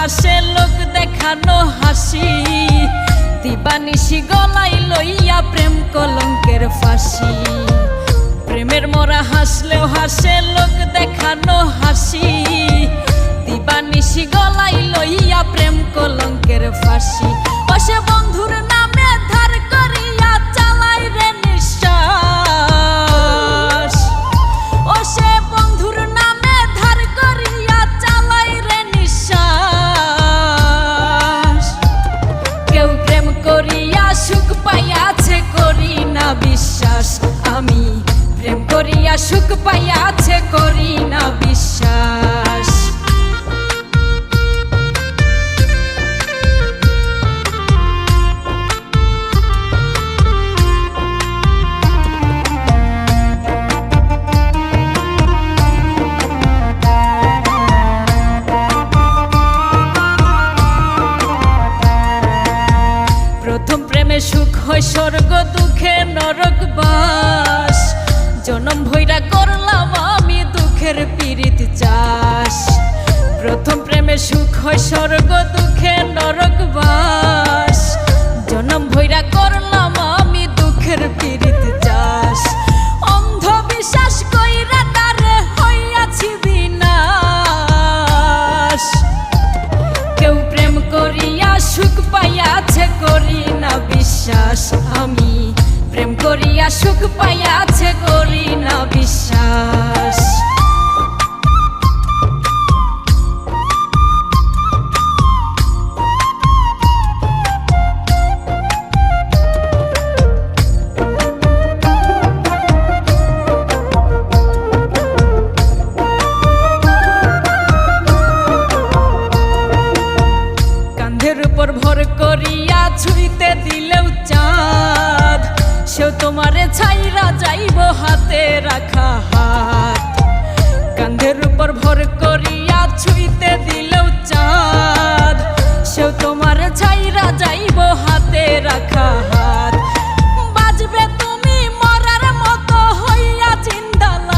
হাসে লোক দেখানো হাসি। দিবানিশি গলাই লইয়া প্রেম কলঙ্কের ফাঁসি। প্রেমের মোরা হাসলেও হাসে লোক দেখানো হাসি। দিবানিশি গলাই লইয়া প্রেম কলঙ্কের ফাঁসি। অসে বন্ধুর আমি। প্রেম করিয়া সুখ পাইয়াছে করি না বিশ্বাস। প্রেমে সুখ হয় স্বর্গ, দুঃখে নরক বাস। জনম ভৈরা করলাম আমি দুঃখের পীড়িত চাষ। প্রথম প্রেমে সুখ হয় স্বর্গ, দুঃখে নরক বাস। জনম ভৈরা করলাম আমি দুঃখের পীড়িত বিশ্বাস আমি? প্রেম করিয়া সুখ পাইয়াছে করি না বিশ্বাস সেও তোমারে ছাইরা যাইব হাতে রাখা হাত। কান্ধের উপর ভর করিয়া ছুঁইতে দিলেও চাঁদ। সেও তোমারে ছাইরা যাইব হাতে রাখা হাত। বাজবে তুমি মরার মতো হইয়া চিন্তালাস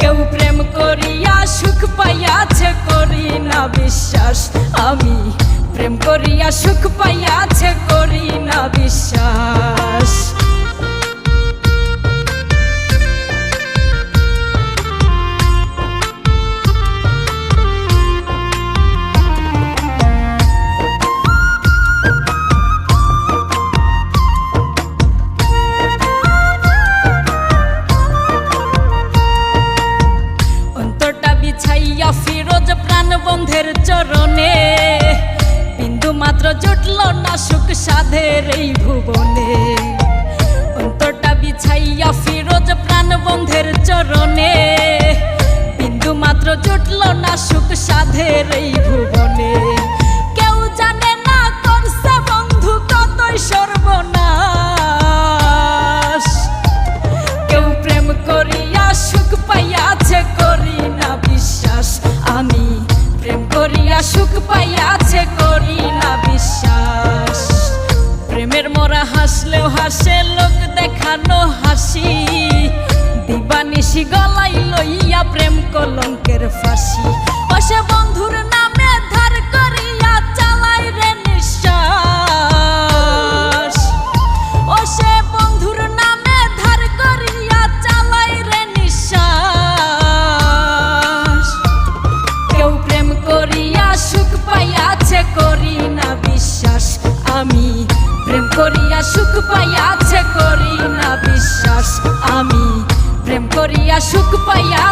কেউ প্রেম করিয়া সুখ পাইয়াছে করি না বিশ্বাস। আমি প্রেম করিয়া সুখ পাইয়াছে করি না বিশ্বাস। বিছাইয়া ফিরোজ প্রাণ বন্ধের চরণে জুটল না সুখ সাধের এই ভুবনে। অন্তরটা বিছাইয়া ফিরোজ প্রাণ বন্ধের চরণে। বিন্দু মাত্র জুটল না সুখ সাধের এই ভুবনে। কেউ জানে না বন্ধু কেউ প্রেম করিয়া করি না বিশ্বাস। আমি প্রেম করিয়া সুখ পাইয়াছে করি না বিশ্বাস, আমি প্রেম করিয়া সুখ পাইয়াছে করি না বিশ্বাস, আমি প্রেম করিয়া সুখ পাইয়া